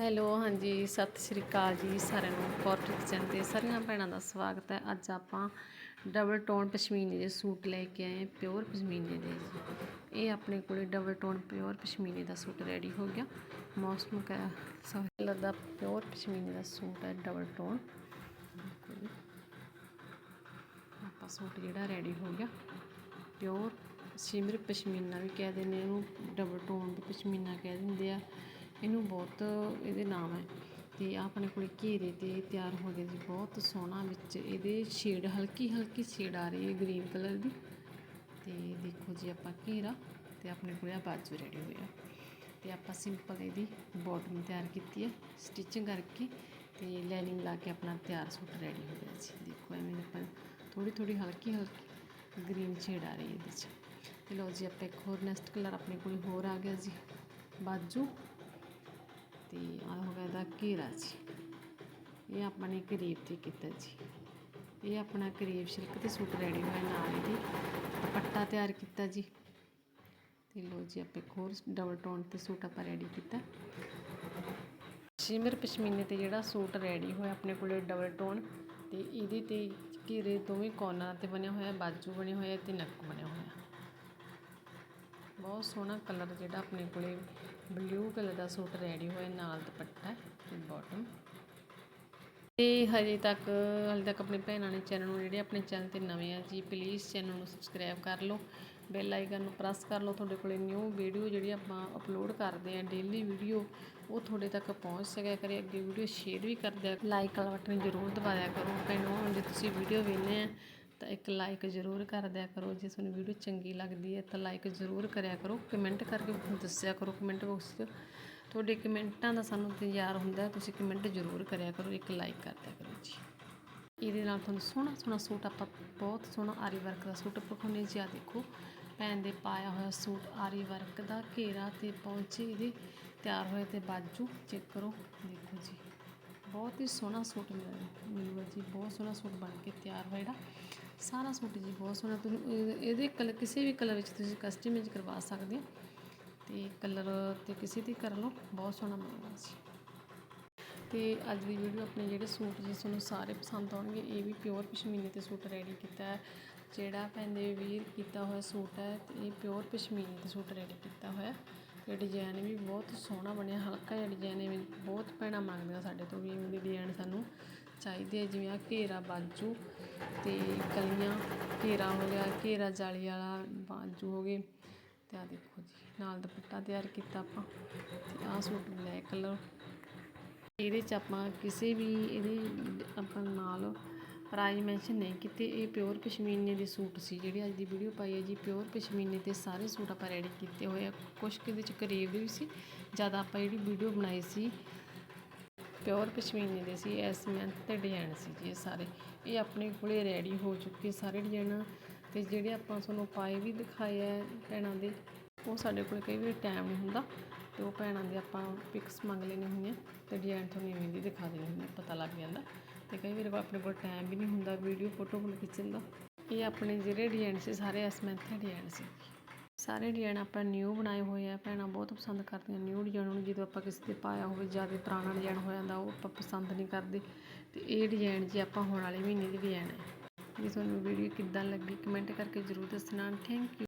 Hello, ਹਾਂਜੀ, ਸਤਿ ਸ਼੍ਰੀ ਅਕਾਲ ਜੀ ਸਾਰਿਆਂ ਨੂੰ। ਪੋਰਟਰ ਕਿਚਨ ਤੇ ਸਾਰੀਆਂ ਭੈਣਾਂ ਦਾ ਸਵਾਗਤ ਹੈ। ਅੱਜ ਆਪਾਂ ਡਬਲ ਟੋਨ ਪਸ਼ਮੀਨੇ ਦੇ ਸੂਟ ਲੈ ਕੇ ਆਏ ਪਿਓਰ ਪਸ਼ਮੀਨੇ ਦੇ ਜੀ। ਇਹ ਆਪਣੇ ਕੋਲੇ ਡਬਲ ਟੋਨ ਪਿਓਰ ਪਸ਼ਮੀਨੇ ਦਾ ਸੂਟ ਰੈਡੀ ਹੋ ਗਿਆ। ਮੌਸਮ ਕਾ ਕਲਰ ਦਾ ਪਿਓਰ ਪਸ਼ਮੀਨੇ ਦਾ ਸੂਟ ਹੈ, ਡਬਲ ਟੋਨ। ਆਪਾਂ ਸੂਟ ਜਿਹੜਾ ਰੈਡੀ ਹੋ ਗਿਆ। ਪਿਓਰ ਸਿਮਰ ਪਸ਼ਮੀਨਾ ਵੀ ਕਹਿ ਦਿੰਦੇ ਨੇ ਇਹਨੂੰ ਡਬਲ ਟੋਨ ਪਸ਼ਮੀਨਾ ਕਹਿ ਦਿੰਦੇ ਆ। ਇਹਨੂੰ ਬਹੁਤ ਇਹਦੇ ਨਾਮ ਹੈ। ਤੇ ਆਪਣੇ ਕੋਲ ਘੇਰੇ ਤੇ ਤਿਆਰ ਹੋ ਗਿਆ ਜੀ। ਬਹੁਤ ਸੋਹਣਾ ਵਿੱਚ ਇਹਦੇ ਸ਼ੇਡ ਹਲਕੀ ਹਲਕੀ ਸ਼ੇਡ ਆ ਰਹੀ ਹੈ ਗ੍ਰੀਨ ਕਲਰ ਦੀ। ਤੇ ਦੇਖੋ ਜੀ ਆਪਾਂ ਘੇਰਾ ਤੇ ਆਪਣੇ ਕੋਲ ਆ ਬਾਜੂ ਰੈਡੀ ਹੋਇਆ ਤੇ ਆਪਾਂ ਸਿੰਪਲ ਇਹਦੀ ਬਾਟਮ ਤਿਆਰ ਕੀਤੀ ਹੈ ਸਟਿਚਿੰਗ ਕਰਕੇ ਤੇ ਲਾਈਨਿੰਗ ਲਾ ਕੇ ਆਪਣਾ ਤਿਆਰ ਸੂਟ ਰੈਡੀ ਹੋ ਗਿਆ ਜੀ। ਦੇਖੋ ਐਵੇਂ ਆਪਾਂ ਥੋੜੀ ਥੋੜੀ ਹਲਕੀ ਹਲਕੀ ਗ੍ਰੀਨ ਸ਼ੇਡ ਆ ਰਹੀ ਹੈ ਇਹਦੇ 'ਚ। ਤੇ ਲਓ ਜੀ, ਆਪਾਂ ਇੱਕ ਹੋਰ ਨੈਕਸਟ ਕਲਰ ਆਪਣੇ ਕੋਲ ਹੋਰ ਆ ਗਿਆ ਜੀ। ਬਾਜੂ। ਤੇ ਆਹ ਹੋ ਗਿਆ ਇਹਦਾ ਘੇਰਾ ਜੀ ਇਹ ਆਪਾਂ ਨੇ ਕਰੀਬ ਤੇ ਕੀਤਾ ਜੀ ਇਹ ਆਪਣਾ ਕਰੀਬ ਸਿਲਕ ਤੇ ਸੂਟ ਰੈਡੀ ਹੋਇਆ ਨਾਲ ਇਹਦੀ ਦੁਪੱਟਾ ਤਿਆਰ ਕੀਤਾ ਜੀ ਤੇ ਲੋ ਜੀ ਆਪਾਂ ਇੱਕ ਹੋਰ ਡਬਲ ਟੋਨ ਤੇ ਸੂਟ ਆਪਾਂ ਰੈਡੀ ਕੀਤਾ ਸ਼ਿਮਰ ਪਸ਼ਮੀਨੇ ਤੇ ਜਿਹੜਾ ਸੂਟ ਰੈਡੀ ਹੋਇਆ ਆਪਣੇ ਕੋਲੇ ਡਬਲ ਟੋਨ ਤੇ ਇਹਦੇ ਤੇ ਘੇਰੇ ਦੋਵੇਂ ਕੋਰਨਰਾਂ ਤੇ ਬਣਿਆ ਹੋਇਆ ਬਾਜੂ ਬਣੇ ਹੋਇਆ ਆ ਤੇ ਨੱਕ ਬਣਿਆ ਹੋਇਆ ਬਹੁਤ ਸੋਹਣਾ ਕਲਰ ਜਿਹੜਾ ਆਪਣੇ ਕੋਲੇ ਬਲੂ ਕਲਰ ਦਾ ਸੂਟ ਰੈਡੀ ਹੋਇਆ ਨਾਲ ਦੁਪੱਟਾ ਤੇ ਬਾਟਮ ਤੇ ਹਜੇ ਤੱਕ ਹਜੇ ਤੱਕ ਆਪਣੇ ਭੈਣਾਂ ਨੇ ਚੈਨਲ ਨੂੰ ਜਿਹੜੇ ਆਪਣੇ ਚੈਨਲ ਤੇ ਨਵੇਂ ਆ ਜੀ ਪਲੀਜ਼ ਚੈਨਲ ਨੂੰ ਸਬਸਕ੍ਰਾਈਬ ਕਰ ਲਓ। ਬੈਲ ਆਈਕਨ ਨੂੰ ਪ੍ਰੈਸ ਕਰ ਲਓ ਤੁਹਾਡੇ ਕੋਲੇ ਨਿਊ ਵੀਡੀਓ ਜਿਹੜੀ ਆਪਾਂ ਅਪਲੋਡ ਕਰਦੇ ਆ ਡੇਲੀ ਵੀਡੀਓ ਉਹ ਤੁਹਾਡੇ ਤੱਕ ਪਹੁੰਚ ਸਕਿਆ ਕਰੇ। ਅੱਗੇ ਵੀਡੀਓ ਸ਼ੇਅਰ ਵੀ ਕਰ ਦਿਆ ਲਾਈਕ ਵਾਲਾ ਬਟਨ ਜ਼ਰੂਰ ਦਬਾਇਆ ਕਰੋ। ਭੈਣੋ ਜੇ ਤੁਸੀਂ ਵੀਡੀਓ ਵੇਖਦੇ ਆ ਤਾਂ ਇੱਕ ਲਾਈਕ ਜ਼ਰੂਰ ਕਰ ਦਿਆ ਕਰੋ। ਜੇ ਤੁਹਾਨੂੰ ਵੀਡੀਓ ਚੰਗੀ ਲੱਗਦੀ ਹੈ ਤਾਂ ਲਾਈਕ ਜ਼ਰੂਰ ਕਰਿਆ ਕਰੋ। ਕਮੈਂਟ ਕਰਕੇ ਦੱਸਿਆ ਕਰੋ ਕਮੈਂਟ ਬਾਕਸ 'ਚ। ਤੁਹਾਡੇ ਕਮੈਂਟਾਂ ਦਾ ਸਾਨੂੰ ਇੰਤਜ਼ਾਰ ਹੁੰਦਾ ਤੁਸੀਂ ਕਮੈਂਟ ਜ਼ਰੂਰ ਕਰਿਆ ਕਰੋ। ਇੱਕ ਲਾਈਕ ਕਰ ਦਿਆ ਕਰੋ ਜੀ। ਇਹਦੇ ਨਾਲ ਤੁਹਾਨੂੰ ਸੋਹਣਾ ਸੋਹਣਾ ਸੂਟ ਆਪਾਂ ਬਹੁਤ ਸੋਹਣਾ ਆਰੀ ਵਰਕ ਦਾ ਸੂਟ ਪਖਾਉਣੇ ਜੀ ਆ ਦੇਖੋ। ਭੈਣ ਦੇ ਪਾਇਆ ਹੋਇਆ ਸੂਟ ਆਰੀ ਵਰਕ ਦਾ ਘੇਰਾ ਤੇ ਪਹੁੰਚੇ ਇਹਦੇ ਤਿਆਰ ਹੋਏ ਤੇ ਬਾਜੂ ਚੈੱਕ ਕਰੋ। ਦੇਖੋ ਜੀ। ਬਹੁਤ ਹੀ ਸੋਹਣਾ ਸੂਟ ਮਿਲਿਆ। ਮਿਲੂਗਾ ਜੀ ਬਹੁਤ ਸੋਹਣਾ ਸੂਟ ਬਣ ਕੇ ਤਿਆਰ ਹੋਇਆ। ਜਿਹੜਾ ਸਾਰਾ ਸੂਟ ਜੀ ਬਹੁਤ ਸੋਹਣਾ ਤੁਹਾਨੂੰ ਇਹ- ਇਹਦੇ ਕਲਰ, ਕਿਸੇ ਵੀ ਕਲਰ ਵਿੱਚ ਤੁਸੀਂ ਕਸਟਮਾਈਜ਼ ਕਰਵਾ ਸਕਦੇ ਹੋ। ਤੇ ਕਲਰ ਤੇ ਕਿਸੇ ਦੀ ਕਰ ਲਓ, ਬਹੁਤ ਸੋਹਣਾ ਬਣੂਗਾ ਜੀ। ਤੇ ਅੱਜ ਦੀ ਵੀਡੀਓ ਆਪਣੇ ਜਿਹੜੇ ਸੂਟ ਜੀ ਤੁਹਾਨੂੰ ਸਾਰੇ ਪਸੰਦ ਆਉਣਗੇ, ਇਹ ਵੀ ਪਿਓਰ ਪਸ਼ਮੀਨੇ ਤੇ ਸੂਟ ਰੈਡੀ ਕੀਤਾ ਹੈ। ਜਿਹੜਾ ਪੈਂਦੇ ਵੀਰ ਕੀਤਾ ਹੋਇਆ ਸੂਟ ਹੈ, ਤੇ ਇਹ ਪਿਓਰ ਪਸ਼ਮੀਨੇ ਤੇ ਸੂਟ ਰੈਡੀ ਕੀਤਾ ਹੋਇਆ। ਤੇ ਡਿਜ਼ਾਈਨ ਵੀ ਬਹੁਤ ਸੋਹਣਾ ਬਣਿਆ, ਹਲਕਾ ਜਿਹਾ ਡਿਜ਼ਾਈਨ ਇਹ ਬਹੁਤ ਭੈਣਾਂ ਮੰਗਦੀਆਂ ਸਾਡੇ ਤੋਂ ਵੀ ਇਵੇਂ ਦੇ ਡਿਜ਼ਾਈਨ ਸਾਨੂੰ ਚਾਹੀਦੇ ਆ ਜਿਵੇਂ ਆ ਘੇਰਾ ਬਾਜੂ ਤੇ ਕਲੀਆਂ, ਘੇਰਾ ਹੋ ਗਿਆ, ਘੇਰਾ ਜਾਲੀ ਵਾਲਾ ਬਾਜੂ ਹੋ ਗਏ। ਅਤੇ ਆਹ ਦੇਖੋ ਜੀ, ਨਾਲ ਦੁਪੱਟਾ ਤਿਆਰ ਕੀਤਾ ਆਪਾਂ। ਅਤੇ ਆਹ ਸੂਟ ਬਲੈਕ ਕਲਰ ਇਹਦੇ ਚ ਆਪਾਂ ਕਿਸੇ ਵੀ, ਇਹਦੇ ਆਪਾਂ ਨਾਲ ਪ੍ਰਾਈਜ਼ ਮੈਂਸ਼ਨ ਨਹੀਂ ਕੀਤੇ। ਇਹ ਪਿਓਰ ਪਸ਼ਮੀਨੇ ਦੇ ਸੂਟ ਸੀ ਜਿਹੜੀ ਅੱਜ ਦੀ ਵੀਡੀਓ ਪਾਈ ਹੈ ਜੀ। ਪਿਓਰ ਪਸ਼ਮੀਨੇ ਤੇ ਸਾਰੇ ਸੂਟ ਆਪਾਂ ਰੈਡੀ ਕੀਤੇ ਹੋਏ ਆ। ਕੁਝ ਕਿਹਦੇ ਚ ਕਰੀਬ ਦੇ ਵੀ ਸੀ। ਜਦ ਆਪਾਂ ਜਿਹੜੀ ਵੀਡੀਓ ਬਣਾਈ ਸੀ ਪਿਓਰ ਪਸ਼ਮੀਨੇ ਦੇ ਸੀ ਐਸ ਮਿਹਨਤ ਤੇ ਡਿਜ਼ਾਈਨ ਸੀ ਜੀ ਇਹ ਸਾਰੇ। ਇਹ ਆਪਣੇ ਕੋਲੇ ਰੈਡੀ ਹੋ ਚੁੱਕੇ ਸਾਰੇ ਡਿਜ਼ਾਈਨ ਤੇ ਜਿਹੜੇ ਆਪਾਂ ਤੁਹਾਨੂੰ ਪਾਏ ਵੀ ਦਿਖਾਏ ਆ ਭੈਣਾਂ ਦੇ, ਉਹ ਸਾਡੇ ਕੋਲ ਕਈ ਵਾਰੀ ਟਾਈਮ ਨਹੀਂ ਹੁੰਦਾ। ਤੇ ਉਹ ਭੈਣਾਂ ਦੇ ਆਪਾਂ ਪਿਕਸ ਮੰਗ ਲੈਣੇ ਹੁੰਦੀਆਂ ਤੇ ਡਿਜ਼ਾਈਨ ਤੁਹਾਨੂੰ ਇਵੇਂ ਦੀ ਦਿਖਾ ਦੇਣੇ ਹੁੰਦੇ ਪਤਾ ਲੱਗ ਜਾਂਦਾ। ਤੇ ਕਈ ਵਾਰੀ ਆਪਣੇ ਕੋਲ ਟਾਈਮ ਵੀ ਨਹੀਂ ਹੁੰਦਾ ਵੀਡੀਓ ਫੋਟੋ ਕੋਲ ਖਿੱਚਣ ਦਾ। ਇਹ ਆਪਣੇ ਜਿਹੜੇ ਡਿਜ਼ਾਈਨ ਸੀ, ਸਾਰੇ ਐਸ ਮਿਹਨਤ ਦੇ ਡਿਜ਼ਾਈਨ ਸੀ। ਸਾਰੇ ਡਿਜ਼ਾਇਨ ਆਪਾਂ ਨਿਊ ਬਣਾਏ ਹੋਏ ਆ, ਭੈਣਾਂ ਬਹੁਤ ਪਸੰਦ ਕਰਦੀਆਂ ਨਿਊ ਡਿਜ਼ਾਈਨ ਨੂੰ, ਜਦੋਂ ਆਪਾਂ ਕਿਸੇ ਤੇ ਪਾਇਆ ਹੋਵੇ, ਜ਼ਿਆਦਾ ਪੁਰਾਣਾ ਡਿਜ਼ਾਈਨ ਹੋ ਜਾਂਦਾ, ਉਹ ਆਪਾਂ ਪਸੰਦ ਨਹੀਂ ਕਰਦੇ। ਤੇ ਇਹ ਡਿਜ਼ਾਈਨ ਜੀ ਆਪਾਂ ਹੁਣ ਵਾਲੇ ਮਹੀਨੇ ਦੀ ਡਿਜ਼ਾਈਨ ਹੈ ਜੇ ਤੁਹਾਨੂੰ ਵੀਡੀਓ ਕਿੱਦਾਂ ਲੱਗੀ ਕਮੈਂਟ ਕਰਕੇ ਜ਼ਰੂਰ ਦੱਸਣਾ। Thank you